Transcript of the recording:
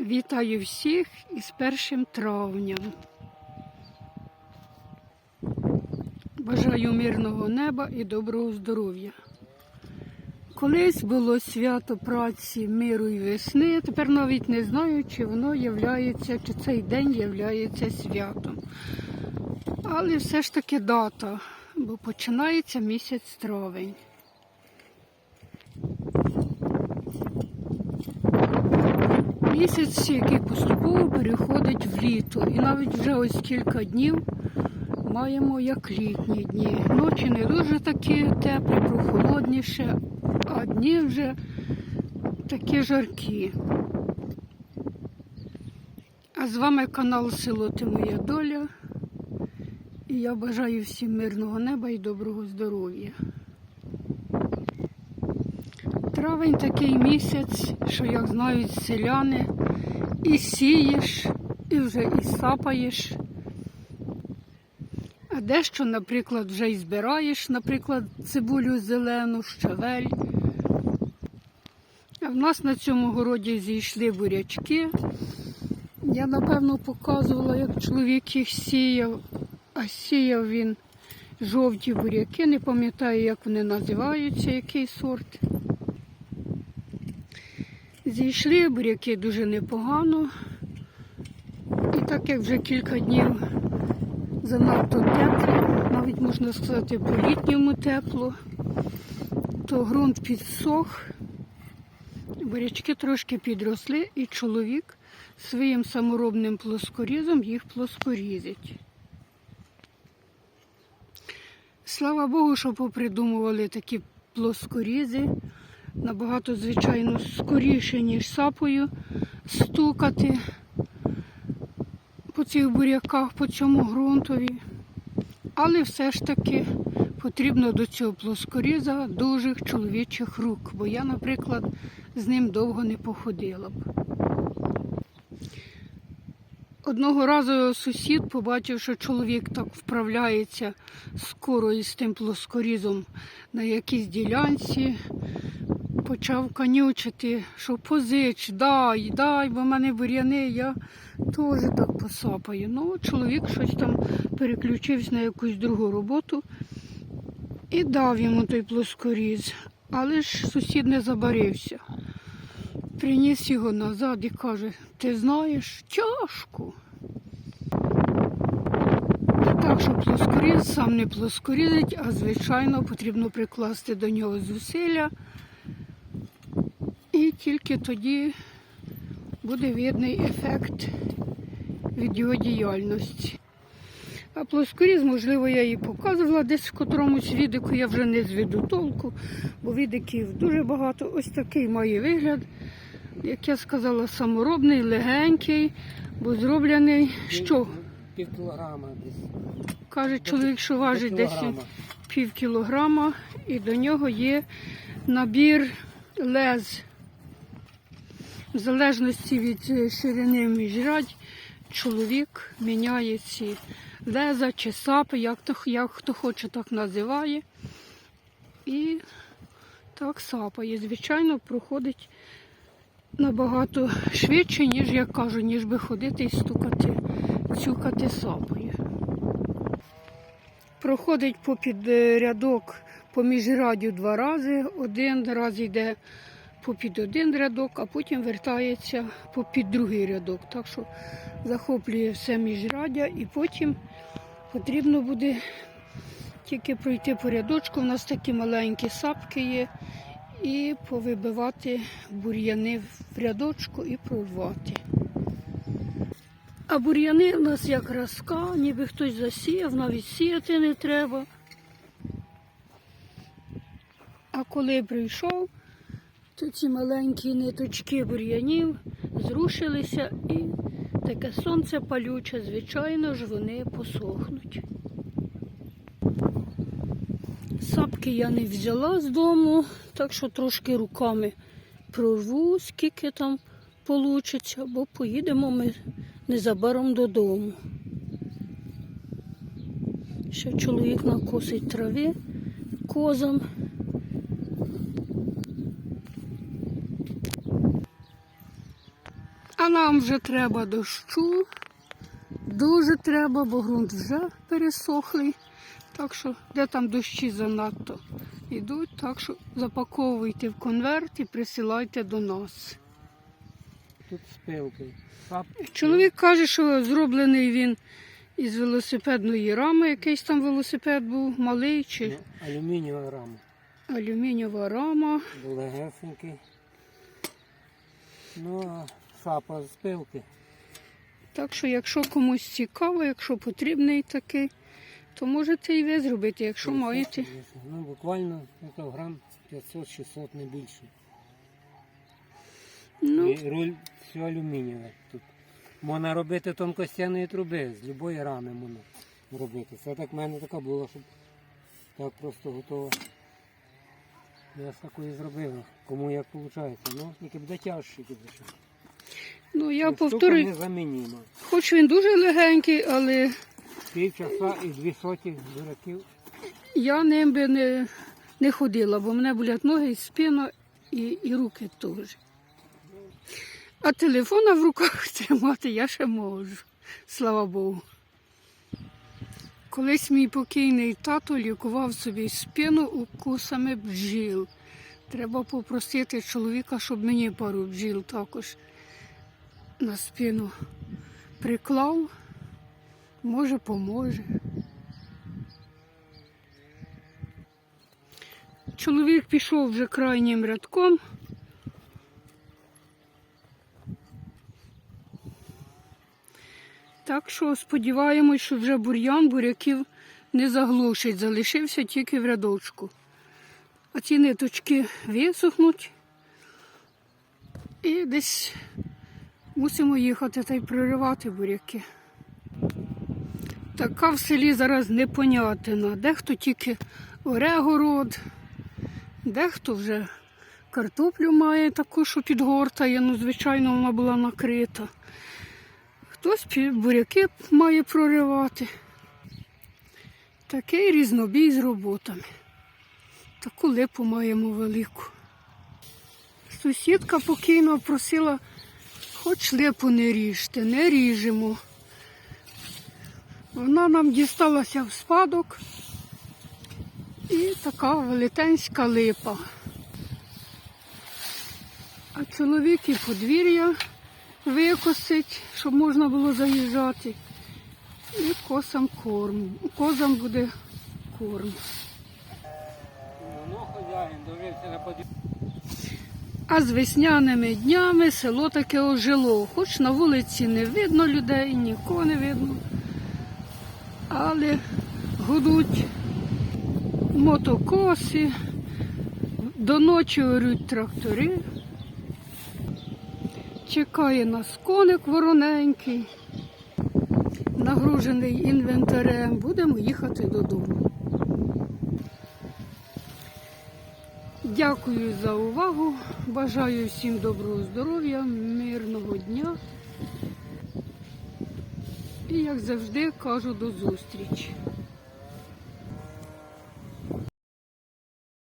Вітаю всіх із першим травням. Бажаю мирного неба і доброго здоров'я. Колись було свято праці, миру і весни. Тепер навіть не знаю, чи воно являється, чи цей день являється святом. Але все ж таки дата, бо починається місяць травень. Місяць, який поступово переходить в літо. І навіть вже ось кілька днів маємо як літні дні. Ночі не дуже такі теплі, прохолодніше, а дні вже такі жаркі. А з вами канал Село Ти Моя Доля. І я бажаю всім мирного неба і доброго здоров'я. Травень такий місяць, що, як знають селяни, і сієш, і вже і сапаєш. А дещо, наприклад, вже і збираєш, наприклад, цибулю зелену, щавель. А в нас на цьому городі зійшли бурячки. Я, напевно, показувала, як чоловік їх сіяв, а сіяв він жовті буряки, не пам'ятаю, як вони називаються, який сорт. Зійшли буряки дуже непогано. І так як вже кілька днів занадто тепло, навіть можна сказати по-літньому тепло, то ґрунт підсох, бурячки трошки підросли і чоловік своїм саморобним плоскорізом їх плоскорізить. Слава Богу, що попридумували такі плоскорізи набагато, звичайно, скоріше, ніж сапою стукати по цих буряках, по цьому ґрунтові. Але все ж таки потрібно до цього плоскоріза дужих чоловічих рук, бо я, наприклад, з ним довго не походила б. Одного разу сусід побачив, що чоловік так вправляється скоро із тим плоскорізом на якійсь ділянці, почав канючити, що позич, дай, дай, бо в мене бур'яни, я теж так посапаю. Ну, чоловік щось там переключився на якусь другу роботу і дав йому той плоскоріз. Але ж сусід не забарився. Приніс його назад і каже, ти знаєш, тяжко. Не так, що плоскоріз сам не плоскорізить, а звичайно потрібно прикласти до нього зусилля. І тільки тоді буде видний ефект від його діяльності. А плоскоріз, можливо, я її показувала десь в котромусь відику, я вже не зведу толку, бо відиків дуже багато. Ось такий має вигляд, як я сказала, саморобний, легенький, бо зроблений що? Пів кілограма десь. Каже чоловік, що важить десь пів кілограма, і до нього є набір лез. В залежності від е, ширини міжрядь чоловік міняє ці леза чи сапи, як, то, як хто хоче, так називає. І так сапає. Звичайно, проходить набагато швидше, ніж я кажу, ніж би ходити і стукати, цюкати сапою. Проходить попід е, рядок по міжрядю два рази. Один раз йде попід один рядок, а потім вертається попід другий рядок. Так що захоплює все міжрядя і потім потрібно буде тільки пройти по рядочку. У нас такі маленькі сапки є. І повибивати бур'яни в рядочку і прорвати. А бур'яни в нас як разка, ніби хтось засіяв, навіть сіяти не треба. А коли прийшов, то ці маленькі ниточки бур'янів зрушилися і таке сонце палюче, звичайно ж, вони посохнуть. Сапки я не взяла з дому, так що трошки руками прорву, скільки там вийде, бо поїдемо ми незабаром додому. Ще чоловік накосить трави козам. А нам вже треба дощу. Дуже треба, бо ґрунт вже пересохлий. Так що, де там дощі занадто йдуть, так що запаковуйте в конверт і присилайте до нас. Тут спилки. Чоловік каже, що зроблений він із велосипедної рами. Якийсь там велосипед був малий чи ну, алюмінієва рама. алюмінієва рама. Легесенький. Ну, а сапа з. Так що, якщо комусь цікаво, якщо потрібний такий, то можете і ви зробити, якщо маєте. Ну, буквально это грам 500-600, не більше. Ну, І руль все алюмінієве тут. Можна робити тонкостяної труби, з будь-якої рами можна робити. Це так в мене така була, щоб так просто готова. Я з такої зробив. Кому як виходить. Ну, тільки буде тяжче тільки. Ну я повторюю, незамініма. хоч він дуже легенький, але Пів часа і дві соті дураків. я ним би не, не ходила, бо мене болять ноги, і спина і, і руки теж. А телефона в руках тримати я ще можу, слава Богу. Колись мій покійний тато лікував собі спину укусами бджіл. Треба попросити чоловіка, щоб мені пару бджіл також на спину приклав. Може, поможе. Чоловік пішов вже крайнім рядком. Так що сподіваємось, що вже бур'ян буряків не заглушить, залишився тільки в рядочку. А ці ниточки висохнуть і десь мусимо їхати та й проривати буряки. Така в селі зараз непонятна. Дехто тільки оре город, дехто вже картоплю має таку, що підгортає, ну, звичайно, вона була накрита. Хтось буряки має проривати. Такий різнобій з роботами. Таку липу маємо велику. Сусідка покійно просила, хоч липу не ріжте, не ріжемо. Вона нам дісталася в спадок і така велетенська липа. А чоловік і подвір'я викосить, щоб можна було заїжджати. І косам корм. Козам буде корм. Ну, хазяїн дивився на подвір'я. А з весняними днями село таке ожило. Хоч на вулиці не видно людей, нікого не видно. Але гудуть мотокоси, до ночі орють трактори. Чекає нас коник вороненький, нагружений інвентарем. Будемо їхати додому. Дякую за увагу. Бажаю всім доброго здоров'я, мирного дня. І як завжди кажу до зустрічі.